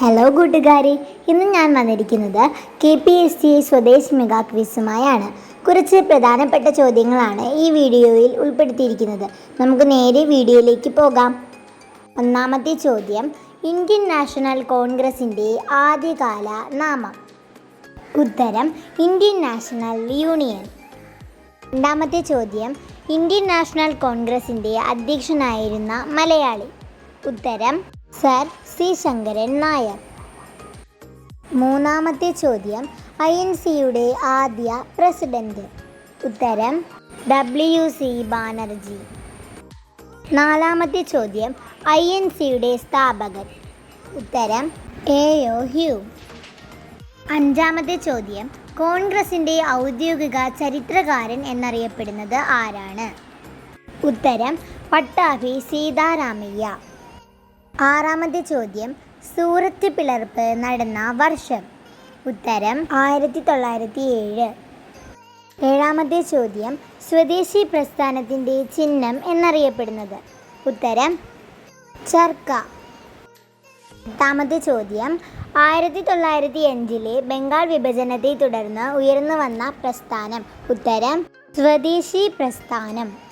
Hello കൂട്ടുകാരെ. ഇന്ന് ഞാൻ വന്നിരിക്കുന്നത് K P S C Swadesh mega ക്വിസുമായാണ്. കുറച്ച് പ്രധാനപ്പെട്ട ചോദ്യങ്ങളാണ് ഈ വീഡിയോയിൽ ഉൾപ്പെടുത്തിയിരിക്കുന്നത്. നമുക്ക് നേരെ വീഡിയോയിലേക്ക് പോകാം. ഒന്നാമത്തെ ചോദ്യം ഇന്ത്യൻ നാഷണൽ കോൺഗ്രസിന്റെ ആദ്യകാല നാമം. ഉത്തരം ഇന്ത്യൻ നാഷണൽ യൂണിയൻ. രണ്ടാമത്തെ ചോദ്യം ഇന്ത്യൻ നാഷണൽ കോൺഗ്രസിന്റെ അധ്യക്ഷനായിരുന്ന മലയാളി. ഉത്തരം സർ സി ശങ്കരൻ നായർ. മൂന്നാമത്തെ ചോദ്യം. ഐ എൻ സിയുടെ ആദ്യ പ്രസിഡന്റ്. ഉത്തരം ഡബ്ല്യു സി ബാനർജി. നാലാമത്തെ ചോദ്യം. ഐ എൻ സിയുടെ സ്ഥാപകൻ. ഉത്തരം എ ഒ ഹ്യൂ. അഞ്ചാമത്തെ ചോദ്യം. കോൺഗ്രസിന്റെ ഔദ്യോഗിക ചരിത്രകാരൻ എന്നറിയപ്പെടുന്നത് ആരാണ്? ഉത്തരം പട്ടാഭി സീതാരാമയ്യ. ആറാമത്തെ ചോദ്യം സൂറത്ത് പിളർപ്പ് നടന്ന വർഷം. ഉത്തരം ആയിരത്തി തൊള്ളായിരത്തി ഏഴ് ഏഴാമത്തെ ചോദ്യം സ്വദേശി പ്രസ്ഥാനത്തിന്റെ ചിഹ്നം എന്നറിയപ്പെടുന്നത്. ഉത്തരം ചർക്ക. എട്ടാമത്തെ ചോദ്യം ആയിരത്തി തൊള്ളായിരത്തി അഞ്ചിലെ ബംഗാൾ വിഭജനത്തെ തുടർന്ന് ഉയർന്നു വന്ന പ്രസ്ഥാനം. ഉത്തരം സ്വദേശി പ്രസ്ഥാനം.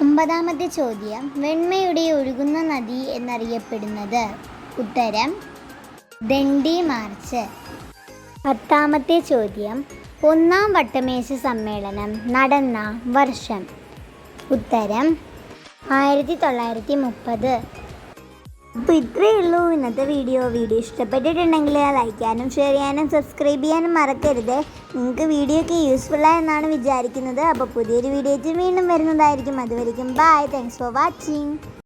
ഒമ്പതാമത്തെ ചോദ്യം വെണ്മയുടെ ഒഴുകുന്ന നദി എന്നറിയപ്പെടുന്നത്. ഉത്തരം ദണ്ഡി മാർച്ച്. പത്താമത്തെ ചോദ്യം ഒന്നാം വട്ടമേശ സമ്മേളനം നടന്ന വർഷം. ഉത്തരം ആയിരത്തി തൊള്ളായിരത്തി മുപ്പത് അപ്പോൾ ഇത്രയേ ഉള്ളൂ. ഇന്നത്തെ വീഡിയോ. വീഡിയോ ഇഷ്ടപ്പെട്ടിട്ടുണ്ടെങ്കിൽ ലൈക്ക് ചെയ്യാനും ഷെയർ ചെയ്യാനും സബ്സ്ക്രൈബ് ചെയ്യാനും മറക്കരുത്. നിങ്ങൾക്ക് വീഡിയോ ഒക്കെ യൂസ്ഫുൾ ആയെന്നാണ് വിചാരിക്കുന്നത്. അപ്പോൾ പുതിയൊരു വീഡിയോ വീണ്ടും വരുന്നതായിരിക്കും. അതുവരെയും ബൈ താങ്ക്സ് ഫോർ വാച്ചിങ്